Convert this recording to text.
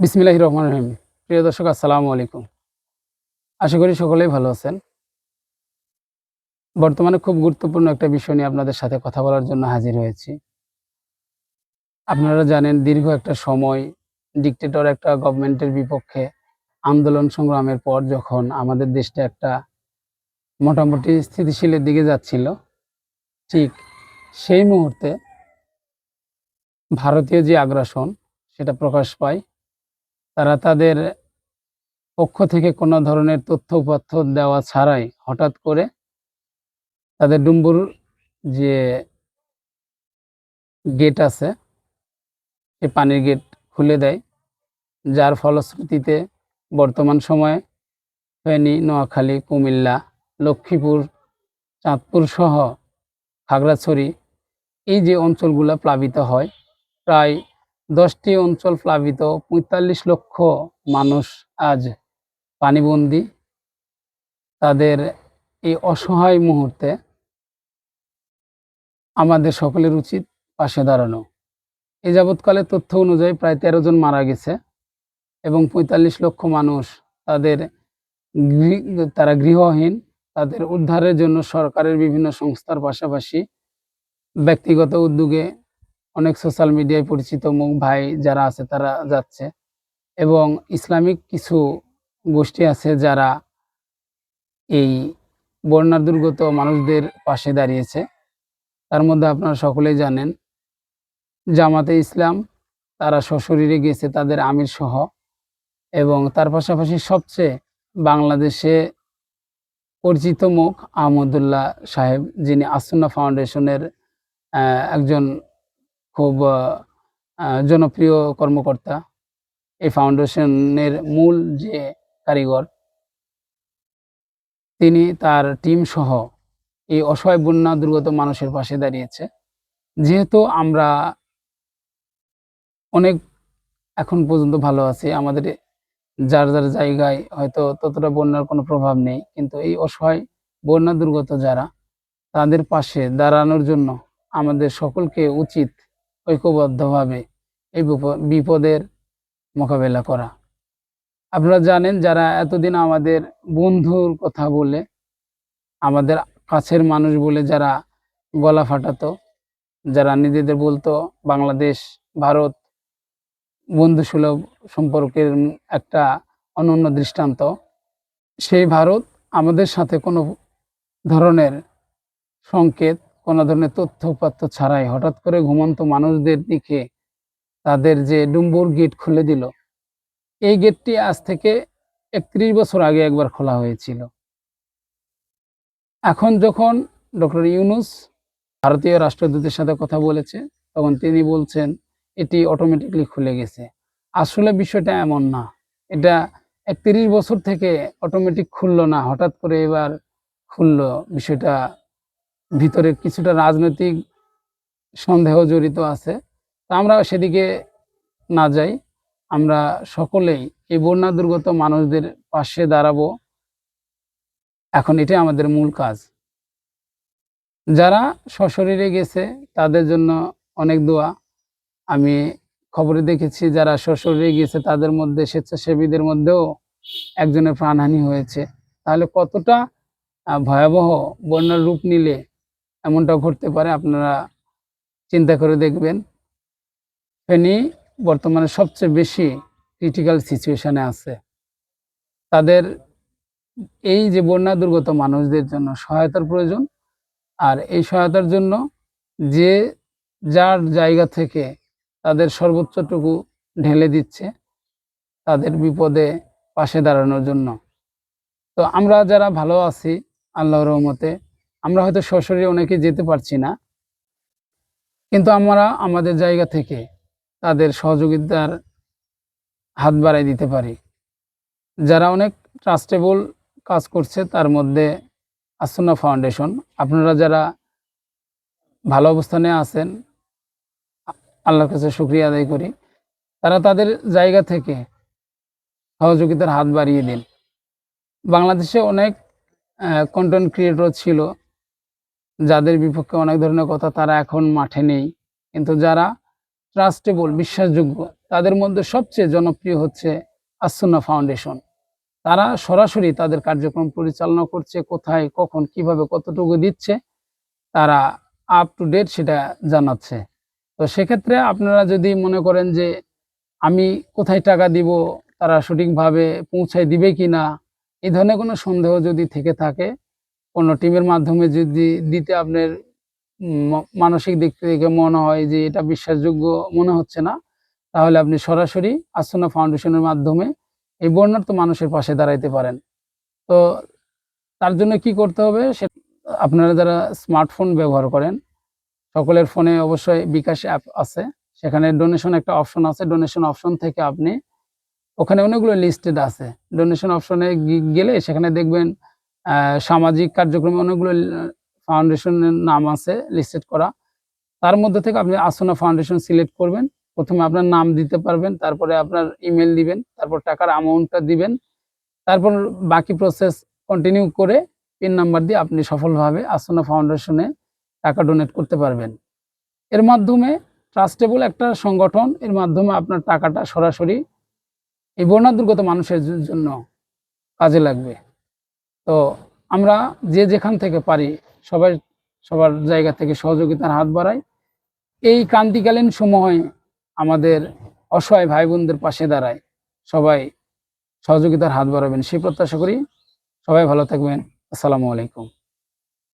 বিসমিল্লাহ রহমান রহিম। প্রিয় দর্শক, আসসালামু আলাইকুম। আশা করি সকলেই ভালো আছেন। বর্তমানে খুব গুরুত্বপূর্ণ একটা বিষয় নিয়ে আপনাদের সাথে কথা বলার জন্য হাজির হয়েছি। আপনারা জানেন, দীর্ঘ একটা সময় ডিকটেটর একটা গভর্নমেন্টের বিপক্ষে আন্দোলন সংগ্রামের পর যখন আমাদের দেশটা একটা মোটামুটি স্থিতিশীলের দিকে যাচ্ছিল, ঠিক সেই মুহূর্তে ভারতীয় যে আগ্রাসন সেটা প্রকাশ পায় তারা তাদের পক্ষ থেকে কোনো ধরনের তথ্য উপাত্য দেওয়া ছাড়াই হঠাৎ করে তাদের ডুম্বুর যে গেট আছে সেই পানির গেট খুলে দেয়, যার ফলশ্রুতিতে বর্তমান সময়ে ফেনী, নোয়াখালী, কুমিল্লা, লক্ষ্মীপুর, চাঁদপুর সহ খাগড়াছড়ি এই যে অঞ্চলগুলো প্লাবিত হয়, প্রায় দশটি অঞ্চল প্লাবিত, পঁয়তাল্লিশ লক্ষ মানুষ আজ পানিবন্দী। তাদের এই অসহায় মুহূর্তে আমাদের সকলের উচিত পাশে দাঁড়ানো। এ যাবৎকালের তথ্য অনুযায়ী প্রায় তেরো জন মারা গেছে এবং পঁয়তাল্লিশ লক্ষ মানুষ তাদের তারা গৃহহীন, তাদের উদ্ধারের জন্য সরকারের বিভিন্ন সংস্থার পাশাপাশি ব্যক্তিগত উদ্যোগে অনেক সোশ্যাল মিডিয়ায় পরিচিত মুখ ভাই যারা আছে তারা যাচ্ছে। এবং ইসলামিক কিছু গোষ্ঠী আছে যারা এই বন্যা দুর্গত মানুষদের পাশে দাঁড়িয়েছে। তার মধ্যে আপনারা সকলেই জানেন, জামাতে ইসলাম, তারা সশরীরে গেছে তাদের আমির সহ। এবং তার পাশাপাশি সবচেয়ে বাংলাদেশে পরিচিত মুখ আহমদুল্লাহ সাহেব, যিনি আসুন্না ফাউন্ডেশনের একজন খুব জনপ্রিয় কর্মকর্তা। এই ফাউন্ডেশনের মূল যে কারিগর, তিনি তার টিম সহ এই অসহায় বন্যা দুর্গত মানুষের পাশে দাঁড়িয়েছে। যেহেতু আমরা অনেক এখন পর্যন্ত ভালো আছি, আমাদের যার যার জায়গায় হয়তো ততটা বন্যার কোনো প্রভাব নেই, কিন্তু এই অসহায় বন্যা দুর্গত যারা, তাদের পাশে দাঁড়ানোর জন্য আমাদের সকলকে উচিত ঐক্যবদ্ধভাবে এই বিপদের মোকাবেলা করা। আপনারা জানেন যারা এতদিন আমাদের বন্ধুর কথা বলে, আমাদের কাছের মানুষ বলে যারা গলা ফাটাতো, যারা নিজেদের বলতো বাংলাদেশ, ভারত বন্ধু সুলভ সম্পর্কের একটা অনন্য দৃষ্টান্ত, সেই ভারত আমাদের সাথে কোনো ধরনের সংকেত কোনো ধরনের তথ্য উপাত্য ছাড়াই হঠাৎ করে ঘুমন্ত মানুষদের দিকে তাদের যে ডুম্বুর গেট খুলে দিল, এই গেটটি আজ থেকে একত্রিশ বছর আগে একবার খোলা হয়েছিল। এখন যখন ডক্টর ইউনুস ভারতীয় রাষ্ট্রদূতের সাথে কথা বলেছে, তখন তিনি বলছেন, এটি অটোমেটিকলি খুলে গেছে। আসলে বিষয়টা এমন না। এটা একত্রিশ বছর থেকে অটোমেটিক খুললো না, হঠাৎ করে এবার খুললো। বিষয়টা ভিতরে কিছুটা রাজনৈতিক সন্দেহ জড়িত আছে। তা আমরা সেদিকে না যাই। আমরা সকলেই এই বন্যা দুর্গত মানুষদের পাশে দাঁড়াবো। এখন এটাই আমাদের মূল কাজ। যারা সশরীরে গেছে, তাদের জন্য অনেক দোয়া। আমি খবরে দেখেছি, যারা সশরীরে গেছে, তাদের মধ্যে স্বেচ্ছাসেবীদের মধ্যেও একজনের প্রাণহানি হয়েছে। তাহলে কতটা ভয়াবহ বন্যার রূপ নিলে এমনটা ঘটতে পারে, আপনারা চিন্তা করে দেখবেন। ফেনি বর্তমানে সবচেয়ে বেশি ক্রিটিক্যাল সিচুয়েশানে আছে। তাদের এই যে বন্যা দুর্গত মানুষদের জন্য সহায়তার প্রয়োজন, আর এই সহায়তার জন্য যে যার জায়গা থেকে তাদের সর্বোচ্চটুকু ঢেলে দিচ্ছে, তাদের বিপদে পাশে দাঁড়ানোর জন্য। তো আমরা যারা ভালো আছি, আল্লাহর রহমতে আমরা হয়তো সশরীরে অনেকে যেতে পারছি না, কিন্তু আমরা আমাদের জায়গা থেকে তাদের সহযোগিতার হাত বাড়াই দিতে পারি। যারা অনেক ট্রাস্টেবল কাজ করছে, তার মধ্যে আসন্না ফাউন্ডেশন আপনারা যারা ভালো অবস্থানে আছেন, আল্লাহর কাছে শুক্রিয়া আদায় করি, তারা তাদের জায়গা থেকে সহযোগিতার হাত বাড়িয়ে দিন। বাংলাদেশে অনেক কন্টেন্ট ক্রিয়েটর ছিল। যাদের বিপক্ষে অনেক ধরনের কথা তারা এখন মাঠে নেই। কিন্তু যারা ট্রাস্টেবল বিশ্বাসযোগ্য, তাদের মধ্যে সবচেয়ে জনপ্রিয় হচ্ছে আসুন্না ফাউন্ডেশন তারা সরাসরি তাদের কার্যক্রম পরিচালনা করছে, কোথায়, কখন, কীভাবে, কতটুকু দিচ্ছে, তারা আপ টু ডেট সেটা জানাচ্ছে। তো সেক্ষেত্রে আপনারা যদি মনে করেন যে আমি কোথায় টাকা দিব, তারা সঠিকভাবে পৌঁছায় দিবে কি না এই ধরনের কোনো সন্দেহ যদি থেকে থাকে কোনো টিমের মাধ্যমে যদি দিতে আপনার মানসিক দিক থেকে মনে হয় যে এটা বিশ্বাসযোগ্য মনে হচ্ছে না, তাহলে আপনি সরাসরি আসনা ফাউন্ডেশনের মাধ্যমে এই বর্ণার্থ মানুষের পাশে দাঁড়াইতে পারেন। তো তার জন্য কি করতে হবে? সে, আপনারা যারা স্মার্টফোন ব্যবহার করেন, সকলের ফোনে অবশ্যই বিকাশ অ্যাপ আছে। সেখানে ডোনেশন একটা অপশন আছে। ডোনেশন অপশন থেকে আপনি ওখানে অনেকগুলো লিস্টেড আছে। ডোনেশন অপশনে গেলে সেখানে দেখবেন সামাজিক কার্যক্রমে অনেকগুলো ফাউন্ডেশনের নাম আছে লিস্টেড করা। তার মধ্যে থেকে আপনি আসনা ফাউন্ডেশন সিলেক্ট করবেন। প্রথমে আপনার নাম দিতে পারবেন, তারপরে আপনার ইমেল দিবেন, তারপর টাকার অ্যামাউন্টটা দিবেন। তারপর বাকি প্রসেস কন্টিনিউ করে পিন নাম্বার দিয়ে আপনি সফলভাবে আসনা ফাউন্ডেশনে টাকা ডোনেট করতে পারবেন। এর মাধ্যমে ট্রাস্টেবল একটা সংগঠন, এর মাধ্যমে আপনার টাকাটা সরাসরি এই বন্যা দুর্গত মানুষের জন্য কাজে লাগবে। তো আমরা যে যেখান থেকে পারি, সবাই সবার জায়গা থেকে সহযোগিতার হাত বাড়াই। এই ক্রান্তিকালীন সময় আমাদের অসহায় ভাই বোনদের পাশে দাঁড়ায়। সবাই সহযোগিতার হাত বাড়াবেন, সেই প্রত্যাশা করি। সবাই ভালো থাকবেন। আসসালামু আলাইকুম।